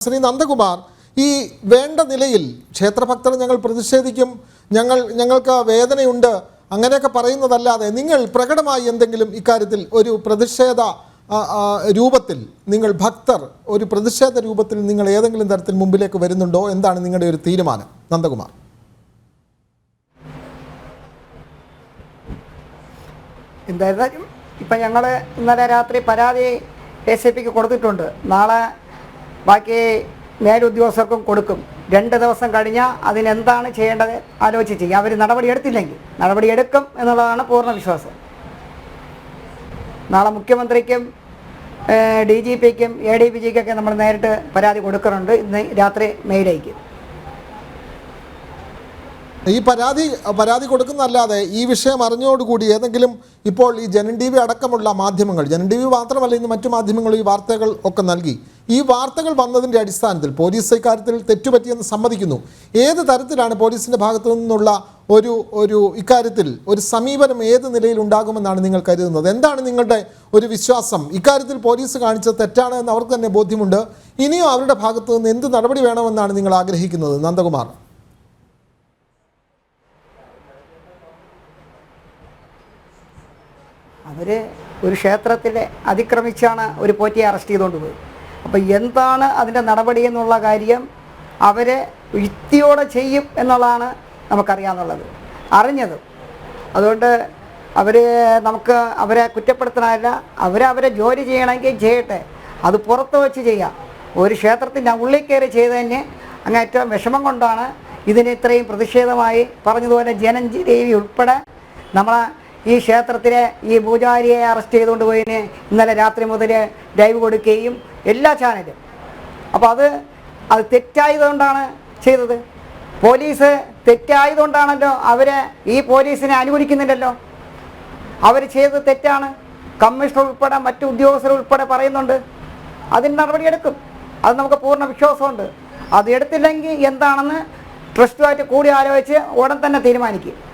ശ്രീ നന്ദകുമാർ ഈ വേണ്ട നിലയിൽ ക്ഷേത്രഭക്തർ ഞങ്ങൾ പ്രതിഷേധിക്കും ഞങ്ങൾ ഞങ്ങൾക്ക് വേദനയുണ്ട് അങ്ങനെയൊക്കെ പറയുന്നതല്ലാതെ നിങ്ങൾ പ്രകടമായി എന്തെങ്കിലും ഇക്കാര്യത്തിൽ ഒരു പ്രതിഷേധ രൂപത്തിൽ നിങ്ങൾ ഭക്തർ ഒരു പ്രതിഷേധ രൂപത്തിൽ നിങ്ങൾ ഏതെങ്കിലും തരത്തിൽ മുമ്പിലേക്ക് വരുന്നുണ്ടോ? എന്താണ് നിങ്ങളുടെ ഒരു തീരുമാനം? നന്ദകുമാർ. എന്തായിരുന്നാലും ഇപ്പം ഞങ്ങൾ ഇന്നലെ രാത്രി പരാതി എ സി പിക്ക് കൊടുത്തിട്ടുണ്ട്. നാളെ ബാക്കി മേലുദ്യോഗസ്ഥർക്കും കൊടുക്കും. രണ്ട് ദിവസം കഴിഞ്ഞാൽ അതിനെന്താണ് ചെയ്യേണ്ടത് ആലോചിച്ച് ചെയ്യും. അവർ നടപടി എടുത്തില്ലെങ്കിൽ നടപടി എടുക്കും എന്നുള്ളതാണ് പൂർണ വിശ്വാസം. നാളെ മുഖ്യമന്ത്രിക്കും ഡി ജി പിക്കും എ ഡി പി ജിക്കൊക്കെ നമ്മൾ നേരിട്ട് പരാതി കൊടുക്കുന്നുണ്ട് ഇന്ന് രാത്രി മെയിലയക്കും ഈ പരാതി പരാതി കൊടുക്കുന്നതല്ലാതെ ഈ വിഷയം അറിഞ്ഞോടുകൂടി ഏതെങ്കിലും ഇപ്പോൾ ഈ ജനൻ ടി വി അടക്കമുള്ള മാധ്യമങ്ങൾ ജനൻ ടി വി മാത്രമല്ല ഇന്ന് മറ്റു മാധ്യമങ്ങൾ ഈ വാർത്തകൾ ഒക്കെ നൽകി. ഈ വാർത്തകൾ വന്നതിന്റെ അടിസ്ഥാനത്തിൽ പോലീസ് ഇക്കാര്യത്തിൽ തെറ്റുപറ്റിയെന്ന് സമ്മതിക്കുന്നു. ഏത് തരത്തിലാണ് പോലീസിന്റെ ഭാഗത്തു നിന്നുള്ള ഒരു ഒരു ഇക്കാര്യത്തിൽ ഒരു സമീപനം ഏത് നിലയിൽ ഉണ്ടാകുമെന്നാണ് നിങ്ങൾ കരുതുന്നത്? എന്താണ് നിങ്ങളുടെ ഒരു വിശ്വാസം? ഇക്കാര്യത്തിൽ പോലീസ് കാണിച്ചത് തെറ്റാണ് എന്ന് അവർക്ക് തന്നെ ബോധ്യമുണ്ട്. ഇനിയും അവരുടെ ഭാഗത്തു നിന്ന് എന്ത് നടപടി വേണമെന്നാണ് നിങ്ങൾ ആഗ്രഹിക്കുന്നത്? നന്ദകുമാർ. അവർ ഒരു ക്ഷേത്രത്തിൽ അതിക്രമിച്ചാണ് ഒരു പോറ്റിയെ അറസ്റ്റ് ചെയ്തുകൊണ്ട് പോയി. അപ്പോൾ എന്താണ് അതിന്റെ നടപടി എന്നുള്ള കാര്യം അവരെ യുക്തിയോടെ ചെയ്യും എന്നുള്ളതാണ് നമുക്കറിയാമെന്നുള്ളത് അറിഞ്ഞത്. അതുകൊണ്ട് അവർ നമുക്ക് അവരെ കുറ്റപ്പെടുത്തണമല്ല അവരെ ജോലി ചെയ്യണമെങ്കിൽ ചെയ്യട്ടെ. അത് പുറത്ത് വെച്ച് ചെയ്യാം. ഒരു ക്ഷേത്രത്തിന്റെ ഉള്ളിൽ കയറി ചെയ്തതിന് അങ്ങേറ്റം വിഷമം കൊണ്ടാണ് ഇതിന് ഇത്രയും പ്രതിഷേധമായി പറഞ്ഞതുപോലെ ദേവി ഉൾപ്പെടെ നമ്മളെ ഈ ക്ഷേത്രത്തിലെ ഈ പൂജാരിയെ അറസ്റ്റ് ചെയ്തുകൊണ്ട് പോയതിന് ഇന്നലെ രാത്രി മുതൽ ലൈവ് കൊടുക്കുകയും എല്ലാ ചാനലും അപ്പോൾ അത് അത് തെറ്റായതുകൊണ്ടാണ് ചെയ്തത്. പോലീസ് തെറ്റായതുകൊണ്ടാണല്ലോ അവരെ ഈ പോലീസിനെ അനുകൂലിക്കുന്നില്ലല്ലോ. അവർ ചെയ്തത് തെറ്റാണ്. കമ്മീഷണർ ഉൾപ്പെടെ മറ്റു ഉദ്യോഗസ്ഥർ ഉൾപ്പെടെ പറയുന്നുണ്ട്. അതിന് നടപടിയെടുക്കും. അത് നമുക്ക് പൂർണ വിശ്വാസമുണ്ട്. അത് എടുത്തില്ലെങ്കിൽ എന്താണെന്ന് ട്രസ്റ്റുമായിട്ട് കൂടി ആലോചിച്ച് ഉടൻ തന്നെ തീരുമാനിക്കും.